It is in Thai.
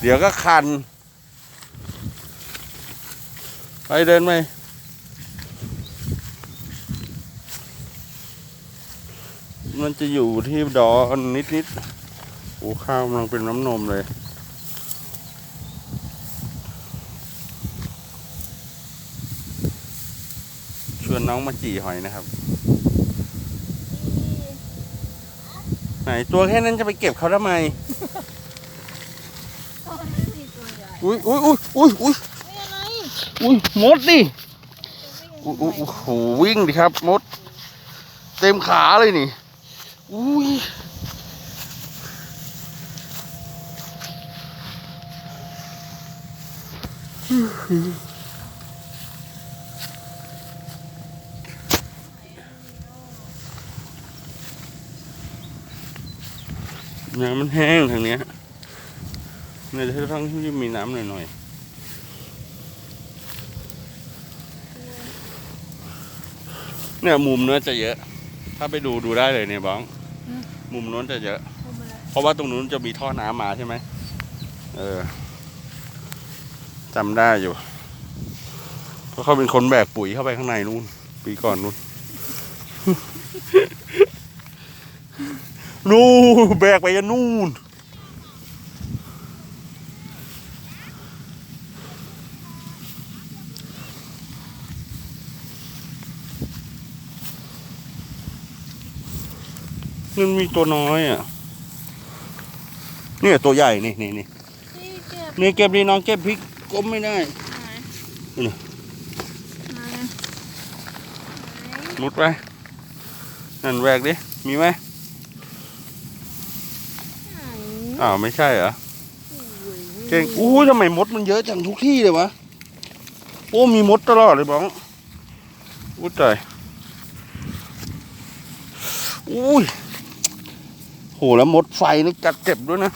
เดี๋ยวก็คัน ไปเดินไปมันจะอยู่ที่ดอนิดนิดๆโอ้ข้าวกำลังเป็นน้ำนมเลยชวนน้องมาจี่หอยนะครับ ไหนตัวแค่นั้นจะไปเก็บเขาทำไมก็มันไม่มีตัวใหญ่อุ้ยอุ้ยอุ้ยอุ้ยอุ้ยไม่อะไรอุ้ยมดดิจะอุ้ยวิ่งอุ้ยโอ้โหวิ่งดิครับมด เต็มขาเลยนี่อุ้ย น้ำมันแห้งทางเนี้ยในที่ทั้งที่มีน้ำหน่อยๆเนี่ยมุมนู้นจะเยอะ ถ้าไปดูดูได้เลยเนี่ยบ้อง มุมนู้นจะเยอะเอามาเพราะว่าตรงนู้นจะมีท่อน้ำมาใช่ไหมเออจำได้อยู่ เพราะเขาเป็นคนแบกปุ๋ยเข้าไปข้างในนู่น ปีก่อนนู่น นู่นแบกไปยันนู่น มันมีตัวน้อยอะ เนี่ยตัวใหญ่ นี่นี่นี่ที่เก็บนี่เก็บดีน้องเก็บพริกก้มไม่ได้ ไหนนี่ ไหน มุดไป นั่นแหวกดิ มีไหม ไหน อ้าวไม่ใช่เหรอโอ้ยเก่งอู้ยทำไมมดมันเยอะจังทุกที่เลยวะโอ้มีมดตลอดเลยบ้องอุ้ยตายอุ้ยโหแล้วมดไฟนี่กัดเจ็บด้วยนะ